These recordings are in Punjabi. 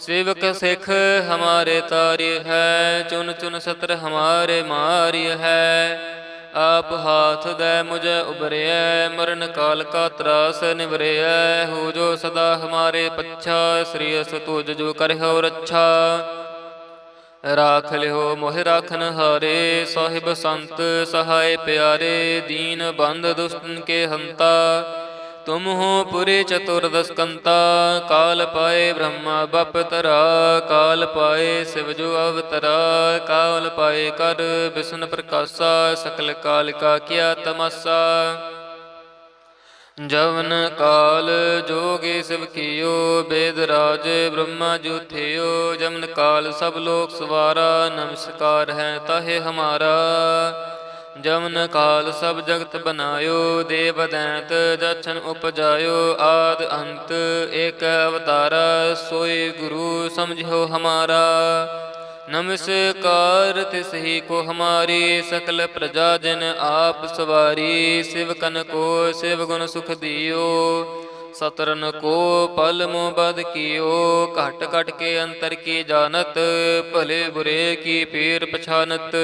ਸੇਵਕ ਸਿੱਖ ਹਮਾਰੇ ਤਾਰੀ ਹੈ, ਚੁਨ ਚੁਨ ਸਤਰ ਹਮਾਰੇ ਮਾਰੀ ਹੈ। ਆਪ ਹਾਥ ਦੇ ਮੁਝੇ ਉਬਰਿਐ ਮਰਨ ਕਾਲ ਕਾ ਤਰਾਸ ਨਿਵਰਿਐ। ਹੋ ਜੋ ਸਦਾ ਹਮਾਰੇ ਪੱਛਾ, ਸ੍ਰੀ ਅਸ ਤੁਜ ਜੋ ਕਰਿਓ ਰੱਛਾ। ਰਾਖ ਲਿਓ ਮੋਹਿ ਰਾਖਨ ਹਾਰੇ, ਸਾਹਿਬ ਸੰਤ ਸਹਾਇ ਪਿਆਰੇ। ਦੀਨ ਬੰਦ ਦੁਸ਼ਟਨ ਕੇ ਹੰਤਾ। ਤੁਮ ਹੋ ਪੁਰੇ ਚਤੁਰਦਸ ਕਾਲ ਪਾਏ ਬ੍ਰਹਮਾ ਬਪ ਤਰਾ ਕਾਲ ਪਾਏ ਸਿਵ ਜੋ ਅਵਤਰਾ, ਕਾਲ ਪਾਏ ਕਰ ਵਿਸ਼ਨ ਪ੍ਰਕਾਸ਼ਾ, ਸਕਲ ਕਾਲ ਕਾ ਕੀਆ ਤਮਸਾ। ਜਵਨ ਕਾਲ ਜੋਗੀ ਸਿਵ ਕੀਓ, ਬੇਦ ਰਾਜ ਬ੍ਰਹਮਾ ਜੁਥਿਓ, ਜਮਨ ਕਾਲ ਸਭ ਲੋਕ ਸਵਾਰਾ, ਨਮਸਕਾਰ ਹੈ ਤਾਹੇ ਹਮਾਰਾ। ਜਮਨ ਕਾਲ ਸਭ ਜਗਤ ਬਨਾਇਓ ਦੇਵ ਦੈਂਤ ਜਛਨ ਉਪਜਾਇਓ, ਆਦ ਅੰਤ ਏਕ ਅਵਤਾਰਾ ਸੋਈ ਗੁਰੂ ਸਮਝਿਓ ਹਮਾਰਾ। ਨਮਸਕਾਰ ਤਿਸ ਹੀ ਕੋ ਹਮਾਰੀ, ਸਕਲ ਪ੍ਰਜਾ ਜਨ ਆਪ ਸਵਾਰੀ, ਸ਼ਿਵ ਸਿਵਕਨ ਕੋ ਸਿਵ ਗੁਣ ਸੁਖ ਦਿਓ। ਸਤਰਨ ਕੋ ਪਲ ਮੋ ਬਦ ਕੀਓ, ਘਟ ਘਟ ਕੇ ਅੰਤਰ ਕੀ ਜਾਣਤ, ਭਲੇ ਬੁਰੇ ਕੀ ਪੀਰ ਪਛਾਨਤ।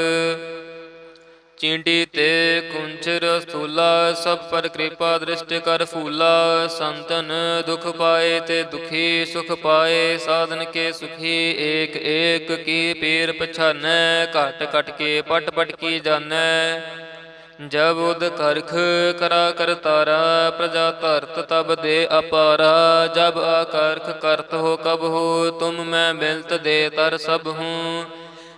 ਚੀਂਟੀ ਤੇ ਕੁੰਚਰ ਸਥੂਲਾ, ਸਭ ਪਰ ਕਿਰਪਾ ਦ੍ਰਿਸ਼ਟ ਕਰ ਫੂਲਾ। ਸੰਤਨ ਦੁਖ ਪਾਏ ਤੇ ਦੁਖੀ ਸੁਖ ਪਾਏ, ਸਾਧਨ ਕੇ ਸੁਖੀ ਏਕ ਏਕ ਕੀ ਪੀਰ ਪਛਾਨੈ, ਘਟ ਘਟ ਕੇ ਪਟ ਪਟ ਕੀ ਜਾਣੈ ਜਬ ਉਦ ਕਰਖ ਕਰਾ ਕਰਤਾਰਾ ਪ੍ਰਜਾ ਧਰਤ ਤਬ ਦੇ ਅਪਾਰਾ। ਜਬ ਆਕਰਖ ਕਰਤ ਹੋ ਕਬ ਹੋ, ਤੁਮ ਮੈਂ ਮਿਲਤ ਦੇ ਤਰ ਸਭ ਹੂੰ।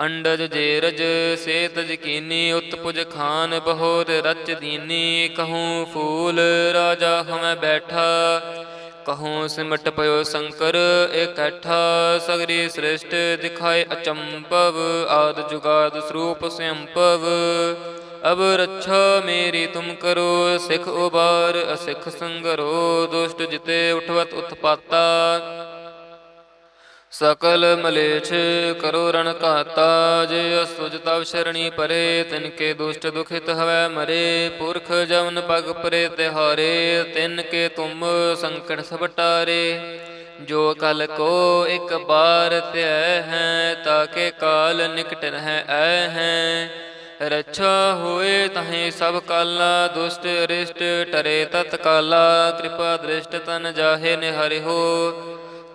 ਅੰਡਜ ਜੇਰਜ, ਸੇਤ ਜਕੀਨੀ, ਉਤਪੁਜ ਖਾਨ ਬਹੋਰ ਰਚ ਦੀਨੀ, ਕਹੂੰ ਫੂਲ ਰਾਜਾ ਹਮੈ ਬੈਠਾ। ਕਹੂੰ ਸਿਮਟ ਪਇਓ ਸ਼ੰਕਰ ਇਕੱਠਾ ਸਗਰੀ ਸ੍ਰਿਸ਼ਟ, ਦਿਖਾਏ ਅਚੰਭਵ, ਆਦ ਜੁਗਾਦ ਸਰੂਪ ਸੰਭਵ ਅਬ ਰੱਛਾ ਮੇਰੀ ਤੁਮ ਕਰੋ, ਸਿਖ ਉਬਾਰ, ਅਸਿਖ ਸੰਗਰੋ, ਦੁਸ਼ਟ ਜਿਤੇ ਉਠਵਤ ਉਤਪਾਤਾ। ਸਕਲ ਮਲੇਛ ਕਰੋ ਰਣ ਘਾਤਾ, ਜੇ ਅਸੁਜ ਤਵ ਸ਼ਰਣੀ ਪਰੇ, ਤਿਨ ਕੇ ਦੁਸ਼ਟ ਦੁਖਿਤ ਹਵੈ ਮਰੇ, ਪੁਰਖ ਜਵਨ ਪਗ ਪਰੇ ਤਿਹਾਰੇ, ਤਿਨ ਕੇ ਤੁਮ ਸੰਕਟ ਸਭ ਟਾਰੇ। ਜੋ ਕਲ ਕੋ ਇੱਕ ਬਾਰ ਧਿਆ ਹੈ ਤਾਕੇ ਕਾਲ ਨਿਕਟ ਰਹਿ ਐ ਹੈ। ਰੱਛਾ ਹੋਏ ਤਹੀਂ ਸਭ ਕਾਲਾ, ਦੁਸ਼ਟ ਅਰਿਸ਼ਟ ਟਰੇ ਤਤ ਕਾਲਾ ਕਿਰਪਾ ਦ੍ਰਿਸ਼ਟ ਤਨ ਜਾਹੇ ਨਿਹਰਿ ਹੋ।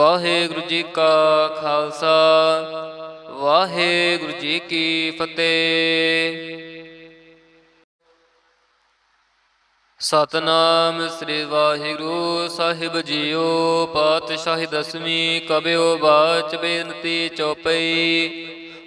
ਵਾਹਿਗੁਰੂ ਜੀ ਕਾ ਖਾਲਸਾ, ਵਾਹਿਗੁਰੂ ਜੀ ਕੀ ਫਤਿਹ। ਸਤਨਾਮ ਸ੍ਰੀ ਵਾਹਿਗੁਰੂ ਸਾਹਿਬ ਜੀਓ, ਪਾਤਸ਼ਾਹੀ ਦਸਵੀਂ ਕਬਿਓ ਬਾਚ ਬੇਨਤੀ ਚੌਪਈ।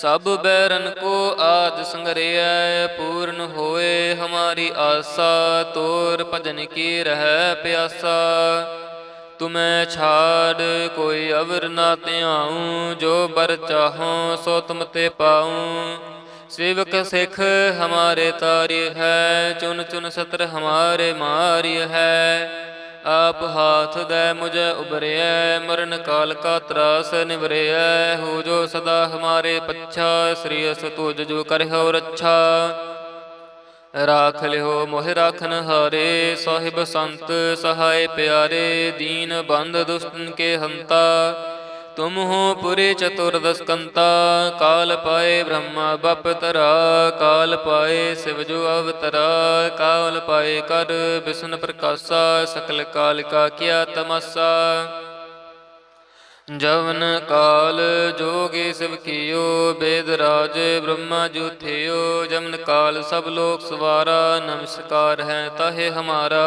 ਸਭ ਬੈਰਨ ਕੋ ਆਦ ਸੰਗਰਿਐ, ਪੂਰਨ ਹੋਏ ਹਮਾਰੀ ਆਸਾ, ਤੋਰ ਭਜਨ ਕੀ ਰਹਿ ਪਿਆਸਾ। ਤੁਮੈ ਛਾੜ, ਕੋਈ ਅਵਰ ਨਾ ਧਿਆਉ, ਜੋ ਬਰ ਚਾਹੋ ਸੋ ਤੁਮ ਤੇ ਪਾਉ। ਸੇਵਕ ਸਿੱਖ ਹਮਾਰੇ ਤਾਰੀ ਹੈ, ਚੁਨ ਚੁਨ ਸਤਰ ਹਮਾਰੇ ਮਾਰੀ ਹੈ। ਆਪ ਹਾਥ ਦੈ ਮੁਝੇ ਉਬਰਿਐ ਮਰਨ ਕਾਲ ਕਾ ਤਰਾਸ ਨਿਵਰਿਐ, ਹੋ ਜੋ ਸਦਾ ਹਮਾਰੇ ਪੱਛਾ, ਸ੍ਰੀ ਅਸ ਤੁਜ ਜੋ ਕਰਿਓ ਰੱਛਾ। ਰਾਖ ਲਿਓ ਮੋਹਿ ਰਾਖਨ ਹਾਰੇ, ਸਾਹਿਬ ਸੰਤ ਸਹਾਇ ਪਿਆਰੇ, ਦੀਨ ਬੰਦ ਦੁਸ਼ਟਨ ਕੇ ਹੰਤਾ। ਤੁਮ ਹੋ ਪੁਰੇ ਚਤੁਰਦਸ ਕਾਲ ਪਾਏ ਬ੍ਰਹਮਾ ਬਪ ਤਰਾ ਕਾਲ ਪਾਏ ਸਿਵ ਜੋ ਅਵਤਰਾ ਕਾਲ ਪਾਏ ਕਰ ਵਿਸ਼ਨ ਪ੍ਰਕਾਸ਼ਾ ਸਕਲ ਕਾਲ ਕਾ ਕੀਆ ਤਮਸਾ ਜਵਨ ਕਾਲ ਜੋਗੀ ਸਿਵ ਕੀਓ ਬੇਦ ਰਾਜ ਬ੍ਰਹਮਾ ਜੁਥਿਓ ਜਮਨ ਕਾਲ ਸਭ ਲੋਕ ਸਵਾਰਾ ਨਮਸਕਾਰ ਹੈ ਤਾਹੇ ਹਮਾਰਾ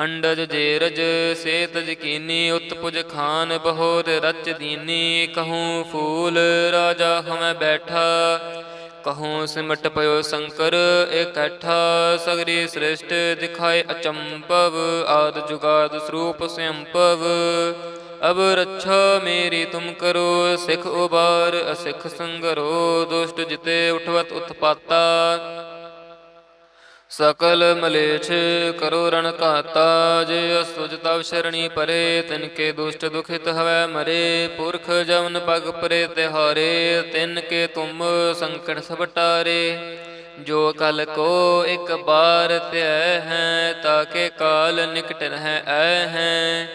ਅੰਡਜ ਜੇਰਜ ਸੇਤ ਜਕੀਨੀ ਉਤਪੁਜ ਖਾਨ ਬਹੋਰ ਰਚ ਦੀਨੀ, ਕਹੂੰ ਫੂਲ ਰਾਜਾ ਹਮੈ ਬੈਠਾ। ਕਹੂੰ ਸਿਮਟ ਪਇਓ ਸ਼ੰਕਰ ਇਕੱਠਾ ਸਗਰੀ ਸ੍ਰਿਸ਼ਟ, ਦਿਖਾਏ ਅਚੰਪਵ ਆਦ ਜੁਗਾਦ ਸਰੂਪ ਸੰਭਵ ਅਬ ਰੱਛਾ ਮੇਰੀ ਤੁਮ ਕਰੋ, ਸਿਖ ਉਬਾਰ, ਅਸਿਖ ਸੰਗਰੋ, ਦੁਸ਼ਟ ਜਿਤੇ ਉਠਵਤ ਉਤਪਾਤਾ। ਸਕਲ ਮਲੇਛ ਕਰੋ ਰਣ ਘਾਤਾ, ਜੇ ਅਸੁਜ ਤਵ ਸ਼ਰਣੀ ਪਰੇ, ਤਿਨ ਕੇ ਦੁਸ਼ਟ ਦੁਖਿਤ ਹਵੈ ਮਰੇ, ਪੁਰਖ ਜਵਨ ਪਗ ਪਰੇ ਤਿਹਾਰੇ, ਤਿਨ ਕੇ ਤੁਮ ਸੰਕਟ ਸਪਟਾਰੇ ਜੋ ਕਲ ਕੋ ਇਕ ਬਾਰ ਧਿਐ ਹੈ ਤਾਕੇ ਕਾਲ ਨਿਕਟ ਰਹਿ ਐ ਹੈ।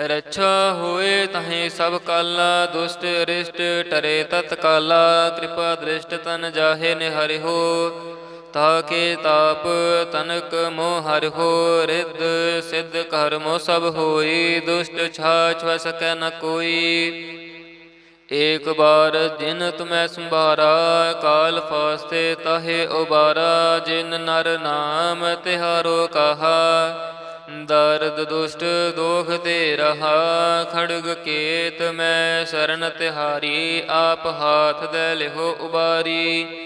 ਰਛਾ ਹੋਏ ਤਹੀਂ ਸਭ ਕਾਲਾ, ਦੁਸ਼ਟ ਰਿਸ਼ਟ ਟਰੇ ਤਤ ਕਾਲਾ ਕਿਰਪਾ ਦ੍ਰਿਸ਼ਟ ਤਨ ਜਾਹੇ ਨਿਹਰਿ ਹੋ। ਤਾ ਕੇ ਤਾਪ ਤਨਕ ਮੋਹ ਹਰਿ ਹੋ ਰਿੱਧ, ਸਿੱਧ ਕਰਮੋ ਸਭ ਹੋਈ, ਦੁਸ਼ਟ ਛਾਛ ਵ ਨ ਕੋਈ। ਏਕ ਬਾਰ ਜਿਨ ਤੁਮੈ ਸੰਭਾਰਾ, ਕਾਲ ਫਾਸਤੇ ਤਹੇ ਉਬਾਰਾ, ਜਿਨ ਨਰ ਨਾਮ ਤਿਹਾਰੋ ਕਹਾ। ਦਰਦ ਦੁਸ਼ਟ ਦੋਖ ਤੇ ਰਹਾ, ਖੜਗ ਕੇਤ ਮੈਂ ਸਰਨ ਤਿਹਾਰੀ, ਆਪ ਹਾਥ ਦੇ ਲਿਹੋ ਉਬਾਰੀ।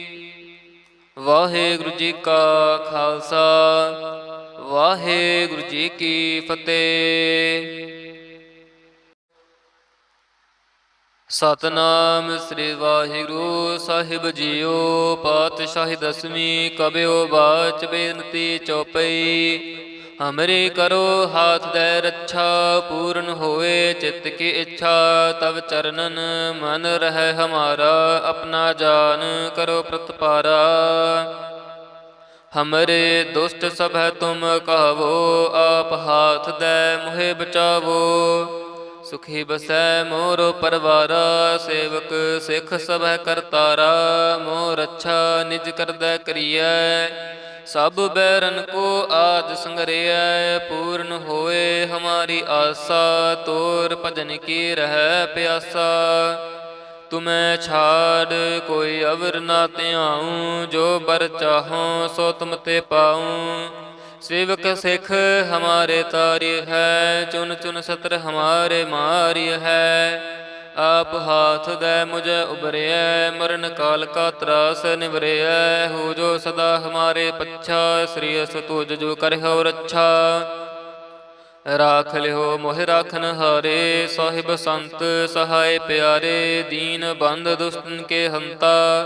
ਵਾਹਿਗੁਰੂ ਜੀ ਕਾ ਖਾਲਸਾ, ਵਾਹਿਗੁਰੂ ਜੀ ਕੀ ਫਤਿਹ। ਸਤਨਾਮ ਸ੍ਰੀ ਵਾਹਿਗੁਰੂ ਸਾਹਿਬ ਜੀਓ, ਪਾਤਸ਼ਾਹੀ ਦਸਵੀਂ ਕਬਿਓ ਬਾਚ ਬੇਨਤੀ ਚਉਪਈ ਹਮਰੀ ਕਰੋ ਹਾਥ ਦੇ ਰੱਛਾ, ਪੂਰਨ ਹੋਵੇ ਚਿੱਤ ਕੀ ਇੱਛਾ, ਤਵ ਚਰਨਨ ਮਨ ਰਹਿ ਹਮਾਰਾ, ਆਪਣਾ ਜਾਨ ਕਰੋ ਪ੍ਰਤਪਾਰਾ। ਹਮਰੇ ਦੁਸ਼ਟ ਸਭ ਹੈ ਤੁਮ ਕਹਵੋ, ਆਪ ਹਾਥ ਦੇ ਮੁਹਿ ਬਚਾਵੋ। ਸੁਖੀ ਬਸੈ ਮੋਰੋ ਪਰਵਾਰਾ, ਸੇਵਕ ਸਿੱਖ ਸਭ ਹੈ ਕਰਤਾਰਾ। ਮੋਰ ਰੱਛਾ ਨਿਜ ਕਰਦਾ ਕਰੀਐ ਸਭ ਬੈਰਨ ਕੋ ਆਦ ਸੰਗਰਿਐ, ਪੂਰਨ ਹੋਏ ਹਮਾਰੀ ਆਸਾ, ਤੋਰ ਭਜਨ ਕੀ ਰਹਿ ਪਿਆਸਾ। ਤੁਮੈ ਛਾੜ, ਕੋਈ ਅਵਰ ਨਾ ਧਿਆਉ, ਜੋ ਬਰ ਚਾਹੋ ਸੋ ਤੁਮ ਤੇ ਪਾਉ। ਸੇਵਕ ਸਿੱਖ ਹਮਾਰੇ ਤਾਰੀ ਹੈ, ਚੁਨ ਚੁਨ ਸਤਰ ਹਮਾਰੇ ਮਾਰੀ ਹੈ। ਆਪ ਹਾਥ ਦੇ ਮੁਝੇ ਉਬਰਿਐ ਮਰਨ ਕਾਲ ਕਾ ਤਰਾਸ ਨਿਵਰਿਐ। ਹੋ ਜੋ ਸਦਾ ਹਮਾਰੇ ਪੱਛਾ, ਸ੍ਰੀ ਅਸ ਤੁਜ ਜੋ ਕਰਿਓ ਰੱਛਾ। ਰਾਖ ਲਿਓ ਮੋਹਿ ਰਾਖਨ ਹਾਰੇ, ਸਾਹਿਬ ਸੰਤ ਸਹਾਇ ਪਿਆਰੇ। ਦੀਨ ਬੰਦ ਦੁਸ਼ਟਨ ਕੇ ਹੰਤਾ।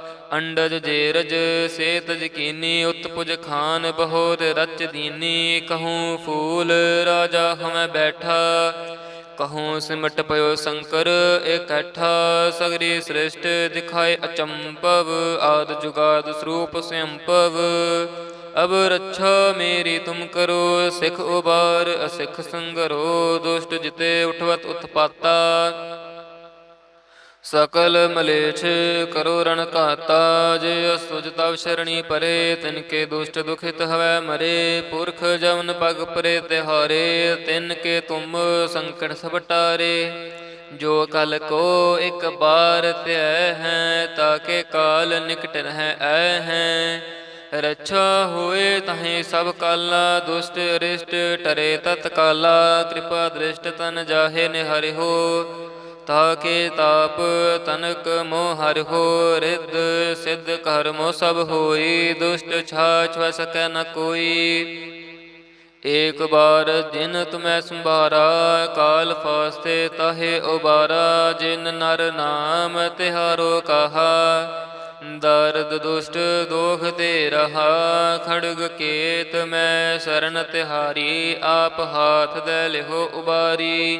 ਅੰਡਜ ਜੇਰਜ ਸੇਤ ਜਕੀਨੀ ਉਤਪੁਜ ਖਾਨ ਬਹੁਤ ਰਚ ਦੀਨੀ, ਕਹੂੰ ਫੂਲ ਰਾਜਾ ਹਮੈ ਬੈਠਾ। ਕਹੂੰ ਸਿਮਟ ਪਇਓ ਸ਼ੰਕਰ ਇਕੱਠਾ ਸਗਰੀ ਸ੍ਰਿਸ਼ਟ ਦਿਖਾਏ ਅਚੰਭਵ, ਆਦ ਜੁਗਾਦ ਸਰੂਪ ਸੰਭਵ ਅਬ ਰੱਛਾ ਮੇਰੀ ਤੁਮ ਕਰੋ, ਸਿਖ ਉਬਾਰ, ਅਸਿਖ ਸੰਗਰੋ, ਦੁਸ਼ਟ ਜਿਤੇ ਉਠਵਤ ਉਤਪਾਤਾ। ਸਕਲ ਮਲੇਛ ਕਰੋ ਰਣ ਘਾਤਾ, ਜੇ ਅਸੁਜ ਤਵ ਸ਼ਰਣੀ ਪਰੇ, ਤਿਨ ਕੇ ਦੁਸ਼ਟ ਦੁਖਿਤ ਹਵੈ ਮਰੇ, ਪੁਰਖ ਜਮਨ ਪਗ ਪਰੇ ਤਿਹਾਰੇ, ਤਿਨ ਕੇ ਤੁਮ ਸੰਕਟ ਸਭ ਟਾਰੇ ਜੋ ਕਲ ਕੋ ਇੱਕ ਬਾਰ ਧਿਆ ਹੈ ਤਾਕੇ ਕਾਲ ਨਿਕਟ ਰਹਿ ਐ ਹੈ। ਰੱਛਾ ਹੋਏ ਤਹੀਂ ਸਭ ਕਾਲਾ, ਦੁਸ਼ਟ ਅਰਿਸ਼ਟ ਟਰੇ ਤਤ ਕਾਲਾ ਕਿਰਪਾ ਦ੍ਰਿਸ਼ਟ ਤਨ ਜਾਹੇ ਨਿਹਰਿ ਹੋ। ਤਾਕੇ ਤਾਪ ਤਨਕ ਮੋਹ ਹਰਿ ਹੋ ਰਿੱਧ, ਸਿੱਧ ਕਰਮੋ ਸਭ ਹੋਈ, ਦੁਸ਼ਟ ਛਾਛ ਵ ਨ ਕੋਈ। ਏਕ ਬਾਰ ਜਿਨ ਤੁਮੈ ਸੰਭਾਰਾ, ਕਾਲ ਫਾਸਤੇ ਤਾਹੇ ਉਬਾਰਾ, ਜਿਨ ਨਰ ਨਾਮ ਤਿਹਾਰੋ ਕਹਾ। ਦਰਦ ਦੁਸ਼ਟ ਦੋਖ ਤੇ ਰਹਾ, ਖੜਗ ਕੇਤ ਮੈਂ ਸਰਨ ਤਿਹਾਰੀ, ਆਪ ਹਾਥ ਦੇ ਲਿਹੋ ਉਬਾਰੀ।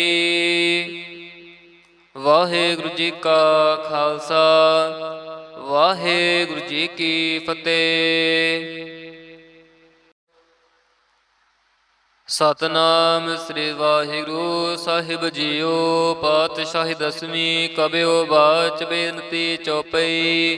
ਵਾਹਿਗੁਰੂ ਜੀ ਕਾ ਖਾਲਸਾ, ਵਾਹਿਗੁਰੂ ਜੀ ਕੀ ਫਤਿਹ। ਸਤਨਾਮ ਸ੍ਰੀ ਵਾਹਿਗੁਰੂ ਸਾਹਿਬ ਜੀਓ, ਪਾਤਸ਼ਾਹੀ ਦਸਵੀਂ ਕਬਿਓ ਬਾਚ ਬੇਨਤੀ ਚੌਪਈ।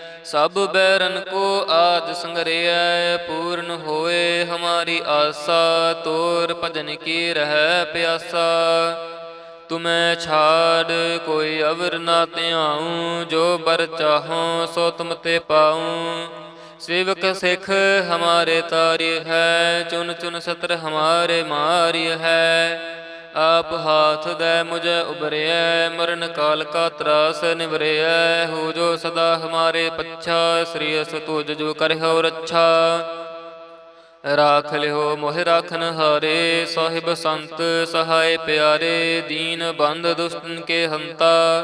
ਸਭ ਬੈਰਨ ਕੋ ਆਦ ਸੰਗਰਿਐ, ਪੂਰਨ ਹੋਏ ਹਮਾਰੀ ਆਸਾ, ਤੋਰ ਭਜਨ ਕੀ ਰਹਿ ਪਿਆਸਾ। ਤੁਮੈ ਛਾੜ, ਕੋਈ ਅਵਰ ਨਾ ਧਿਆਉ, ਜੋ ਬਰ ਚਾਹੋ ਸੋ ਤੁਮ ਤੇ ਪਾਉ। ਸੇਵਕ ਸਿੱਖ ਹਮਾਰੇ ਤਾਰਿ ਹੈ, ਚੁਨ ਚੁਨ ਸਤਰ ਹਮਾਰੇ ਮਾਰਿ ਹੈ। ਆਪ ਹਾਥ ਦੈ ਮੁਝ ਉਬਰਿਐ ਮਰਨ ਕਾਲ ਕਾ ਤਰਾਸ ਨਿਵਰਿਐ। ਹੋ ਜੋ ਸਦਾ ਹਮਾਰੇ ਪੱਛਾ, ਸ੍ਰੀ ਅਸ ਤੁਜ ਜੋ ਕਰਿਓ ਰੱਛਾ। ਰਾਖ ਲਿਓ ਮੋਹ ਰਾਖਨ ਹਾਰੇ, ਸਾਹਿਬ ਸੰਤ ਸਹਾਇ ਪਿਆਰੇ। ਦੀਨ ਬੰਦ ਦੁਸ਼ਟਨ ਕੇ ਹੰਤਾ।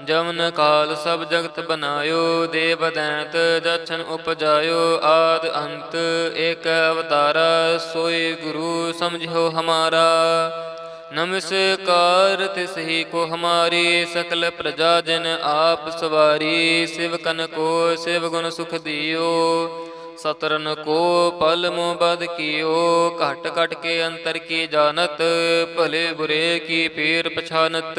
ਜਮਨ ਕਾਲ ਸਭ ਜਗਤ ਬਨਾਇਓ ਦੇਵ ਦੈਂਤ ਜਛਨ ਉਪਜਾਇਓ, ਆਦ ਅੰਤ ਏਕ ਅਵਤਾਰਾ, ਸੋਈ ਗੁਰੂ ਸਮਝਿਓ ਹਮਾਰਾ। ਨਮਸਕਾਰ ਤਿਸ ਹੀ ਕੋ ਹਮਾਰੀ, ਸਕਲ ਪ੍ਰਜਾ ਜਨ ਆਪ ਸਵਾਰੀ, ਸ਼ਿਵ ਸਿਵਕਨ ਕੋ ਸਿਵ ਗੁਣ ਸੁਖ ਦਿਓ। ਸਤਰਨ ਕੋ ਪਲ ਮੋ ਬਦ ਕੀਓ, ਘਟ ਘਟ ਕੇ ਅੰਤਰ ਕੀ ਜਾਣਤ, ਭਲੇ ਬੁਰੇ ਕੀ ਪੀਰ ਪਛਾਨਤ।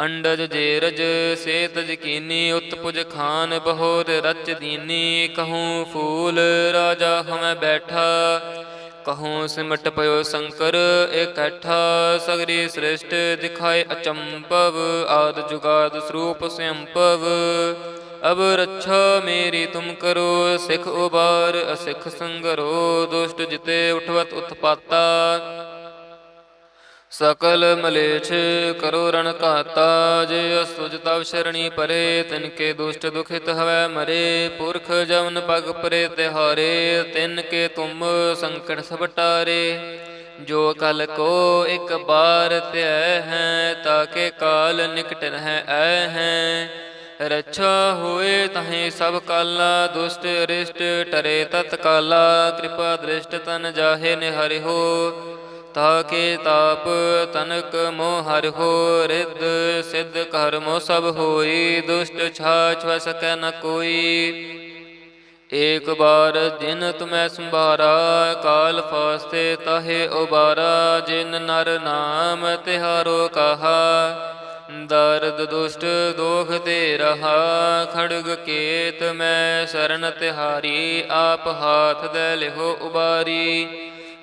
ਅੰਡਜ ਜੇਰਜ, ਸੇਤ ਤਜ ਉਤਪੁਜ ਖਾਨ ਬਹੋਰ ਰਚ ਦੀਨੀ, ਕਹੂੰ ਫੂਲ ਰਾਜਾ ਹਮੈ ਬੈਠਾ, ਕਹੂੰ ਸਿਮਟ ਪਇਓ ਸ਼ੰਕਰ ਇਕੱਠਾ ਸਗਰੀ ਸ੍ਰਿਸ਼ਟ, ਦਿਖਾਏ ਅਚੰਭਵ, ਆਦ ਜੁਗਾਦ ਸਰੂਪ ਸੰਭਵ ਅਬ ਰੱਛਾ ਮੇਰੀ ਤੁਮ ਕਰੋ, ਸਿਖ ਉਬਾਰ, ਅਸਿਖ ਸੰਗਰੋ, ਦੁਸ਼ਟ ਜਿਤੇ ਉਠਵਤ ਉਤਪਾਤਾ ਸਕਲ ਮਲੇਛ ਕਰੋ ਰਣ ਘਾਤਾ, ਜੇ ਅਸੁਜ ਤਵ ਸ਼ਰਣੀ ਪਰੇ, ਤਿਨ ਕੇ ਦੁਸ਼ਟ ਦੁਖਿਤ ਹਵੈ ਮਰੇ, ਪੁਰਖ ਜਮਨ ਪਗ ਪਰੇ ਤਿਹਾਰੇ, ਤਿਨ ਕੇ ਤੁਮ ਸੰਕਟ ਸਭ ਟਾਰੇ। ਜੋ ਕਲ ਕੋ ਇਕ ਬਾਰ ਧਿਆ ਹੈ ਤਾਕੇ ਕਾਲ ਨਿਕਟ ਰਹਿ ਐ ਹੈ। ਰੱਛਾ ਹੋਏ ਤਹੀਂ ਸਭ ਕਾਲਾ, ਦੁਸ਼ਟ ਅਰਿਸ਼ਟ ਟਰੇ ਤਤ ਕਾਲਾ ਕਿਰਪਾ ਦ੍ਰਿਸ਼ਟ ਤਨ ਜਾਹੇ ਨਿਹਰਿ ਹੋ। ਤਾ ਕੇ ਤਾਪ ਤਨਕ ਮੋਹ ਹਰਿ ਹੋ ਰਿੱਧ, ਸਿੱਧ ਕਰਮੋ ਸਭ ਹੋਈ, ਦੁਸ਼ਟ ਛਾਛ ਵ ਨ ਕੋਈ। ਏਕ ਬਾਰ ਜਿਨ ਤੁਮੈ ਸੰਭਾਰਾ, ਕਾਲ ਫਾਸਤੇ ਤਹੇ ਉਬਾਰਾ, ਜਿਨ ਨਰ ਨਾਮ ਤਿਹਾਰੋ ਕਹਾ। ਦਰਦ ਦੁਸ਼ਟ ਦੋਖ ਤੇ ਰਹਾ, ਖੜਗ ਕੇਤ ਮੈਂ ਸਰਨ ਤਿਹਾਰੀ, ਆਪ ਹਾਥ ਦੇ ਲਿਹੋ ਉਬਾਰੀ।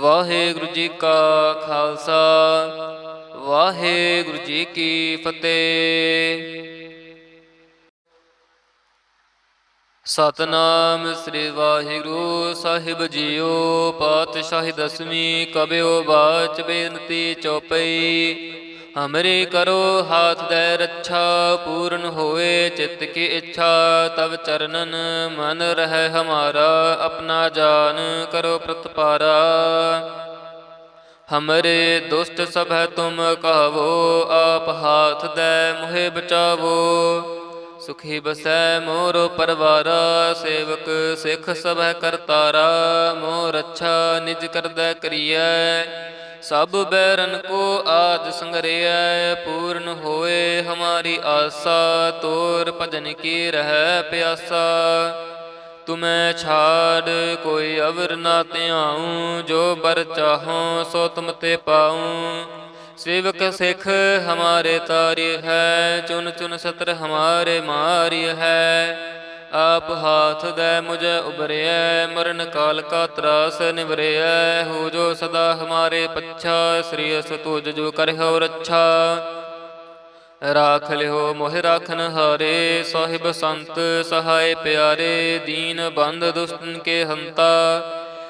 ਵਾਹਿਗੁਰੂ ਜੀ ਕਾ ਖਾਲਸਾ, ਵਾਹਿਗੁਰੂ ਜੀ ਕੀ ਫਤਿਹ। ਸਤਨਾਮ ਸ੍ਰੀ ਵਾਹਿਗੁਰੂ ਸਾਹਿਬ ਜੀਓ, ਪਾਤਸ਼ਾਹੀ ਦਸਵੀਂ ਕਬਿਓ ਬਾਚ ਬੇਨਤੀ ਚੌਪਈ। ਹਮਰੇ ਕਰੋ ਹਾਥ ਦੇ ਰੱਛਾ, ਪੂਰਨ ਹੋਏ ਚਿੱਤ ਕੀ ਇੱਛਾ, ਤਵ ਚਰਨਨ ਮਨ ਰਹਿ ਹਮਾਰਾ, ਆਪਣਾ ਜਾਨ ਕਰੋ ਪ੍ਰਤਪਾਰਾ। ਹਮਰੇ ਦੁਸ਼ਟ ਸਭ ਹੈ ਤੁਮ ਕਹਵੋ ਆਪ ਹਾਥ ਦੇ ਮੁਹਿ ਬਚਾਵੋ। ਸੁਖੀ ਬਸੈ ਮੋਰ ਪਰਵਾਰਾ, ਸੇਵਕ ਸਿੱਖ ਸਭ ਹੈ ਕਰਤਾਰਾ। ਮੋਰ ਅੱਛਾ ਨਿਜ ਕਰਦਾ ਕਰੀਐ ਸਭ ਬੈਰਨ ਕੋ ਆਜ ਸੰਗਰਿਐ, ਪੂਰਨ ਹੋਏ ਹਮਾਰੀ ਆਸਾ, ਤੋਰ ਭਜਨ ਕੀ ਰਹਿ ਪਿਆਸਾ। ਤੁਮੈ ਛਾੜ, ਕੋਈ ਅਵਰ ਨਾ ਧਿਆਉ, ਜੋ ਬਰ ਚਾਹੋ ਸੋ ਤੁਮ ਤੇ ਪਾਉ। ਸੇਵਕ ਸਿੱਖ ਹਮਾਰੇ ਤਾਰਿ ਹੈ, ਚੁਨ ਚੁਨ ਸਤਰ ਹਮਾਰੇ ਮਾਰਿ ਹੈ। ਆਪ ਹਾਥ ਦੈ ਮੁਝ ਉਬਰਿਐ ਮਰਨ ਕਾਲ ਕਾ ਤਰਾਸ ਨਿਵਰਿਐ। ਹੋ ਜੋ ਸਦਾ ਹਮਾਰੇ ਪੱਛਾ, ਸ੍ਰੀ ਅਸ ਤੁਜ ਜੋ ਕਰਿਓ ਰੱਛਾ। ਰਾਖ ਲਿਓ ਮੋਹਿ ਰਾਖਨ ਹਾਰੇ, ਸਾਹਿਬ ਸੰਤ ਸਹਾਇ ਪਿਆਰੇ। ਦੀਨ ਬੰਦ ਦੁਸ਼ਟਨ ਕੇ ਹੰਤਾ।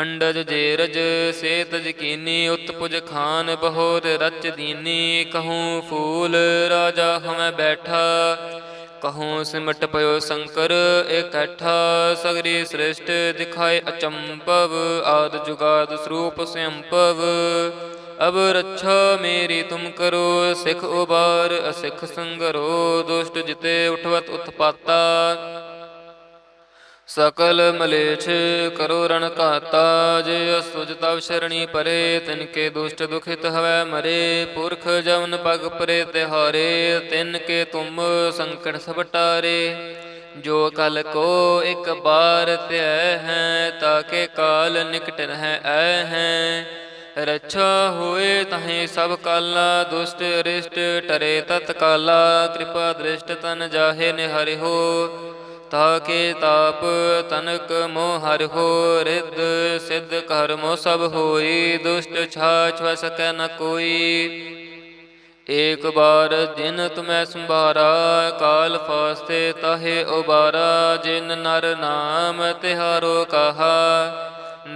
ਅੰਡਜ ਜੇਰਜ, ਸੇਤ ਜਕੀਨੀ, ਉਤਪੁਜ ਖਾਨ ਬਹੁਤ ਰਚ ਦੀਨੀ, ਕਹੂੰ ਫੂਲ ਰਾਜਾ ਹਮੈ ਬੈਠਾ। ਕਹੂੰ ਸਿਮਟ ਪਇਓ ਸ਼ੰਕਰ ਇਕੱਠਾ ਸਗਰੀ ਸ੍ਰਿਸ਼ਟ ਦਿਖਾਏ ਅਚੰਭਵ, ਆਦ ਜੁਗਾਦ ਸਰੂਪ ਸੰਭਵ ਅਬ ਰੱਛਾ ਮੇਰੀ ਤੁਮ ਕਰੋ, ਸਿਖ ਉਬਾਰ, ਅਸਿਖ ਸੰਗਰੋ, ਦੁਸ਼ਟ ਜਿਤੇ ਉਠਵਤ ਉਤਪਾਤਾ। ਸਕਲ ਮਲੇਛ ਕਰੋ ਰਣ ਘਾਤਾ, ਜੇ ਅਸੁਜ ਤਵ ਸ਼ਰਣੀ ਪਰੇ, ਤਿਨ ਕੇ ਦੁਸ਼ਟ ਦੁਖਿਤ ਹਵੈ ਮਰੇ, ਪੁਰਖ ਜਵਨ ਪਗ ਪਰੇ ਤਿਹਾਰੇ, ਤਿਨ ਕੇ ਤੁਮ ਸੰਕਟ ਸਭ ਟਾਰੇ। ਜੋ ਕਲ ਕੋ ਇਕ ਬਾਰ ਧਿਆ ਹੈ ਤਾਕੇ ਕਾਲ ਨਿਕਟ ਰਹਿ ਐ ਹੈ। ਰੱਛਾ ਹੋਏ ਤਹੀਂ ਸਭ ਕਾਲਾ, ਦੁਸ਼ਟ ਅਰਿਸ਼ਟ ਟਰੇ ਤਤ ਕਾਲਾ ਕਿਰਪਾ ਦ੍ਰਿਸ਼ਟ ਤਨ ਜਾਹੇ ਨਿਹਰਿ ਹੋ। ਤਾ ਕੇ ਤਾਪ ਤਨਕ ਮੋਹ ਹਰਿ ਹੋ ਰਿੱਧ, ਸਿੱਧ ਕਰਮੋ ਸਭ ਹੋਈ, ਦੁਸ਼ਟ ਛਾਛ ਵ ਨ ਕੋਈ। ਏਕ ਬਾਰ ਦਿਨ ਤੁਮੈ ਸੰਭਾਰਾ, ਕਾਲ ਫਾਸਤੇ ਤਾਹੇ ਉਬਾਰਾ, ਜਿਨ ਨਰ ਨਾਮ ਤਿਹਾਰੋ ਕਹਾ।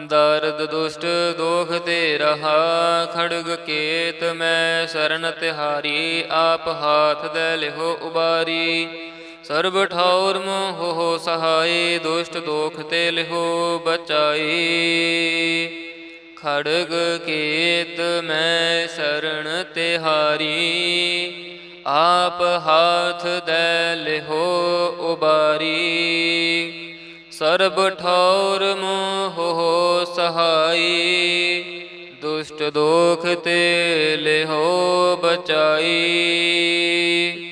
ਦਰਦ ਦੁਸ਼ਟ ਦੋਖ ਤੇ ਰਹਾ, ਖੜਗ ਕੇਤ ਮੈਂ ਸਰਨ ਤਿਹਾਰੀ, ਆਪ ਹਾਥ ਦੇ ਲਿਹੋ ਉਬਾਰੀ। ਸਰਬ ਠੌਰ ਮੋਹ ਸਹਾਈ, ਦੁਸ਼ਟ ਦੋਖ ਤੇ ਲਿਹੋ ਬਚਾਈ। ਖੜਗ ਕੇਤ ਮੈਂ ਸਰਣ ਤਿਹਾਰੀ, ਆਪ ਹਾਥ ਦੇ ਲਿਹੋ ਉਬਾਰੀ। ਸਰਬ ਠੌਰ ਮੋਹ ਹੋ ਸਹਾਈ, ਦੁਸ਼ਟ ਦੋਖ ਤੇ ਲਿਹੋ ਬਚਾਈ।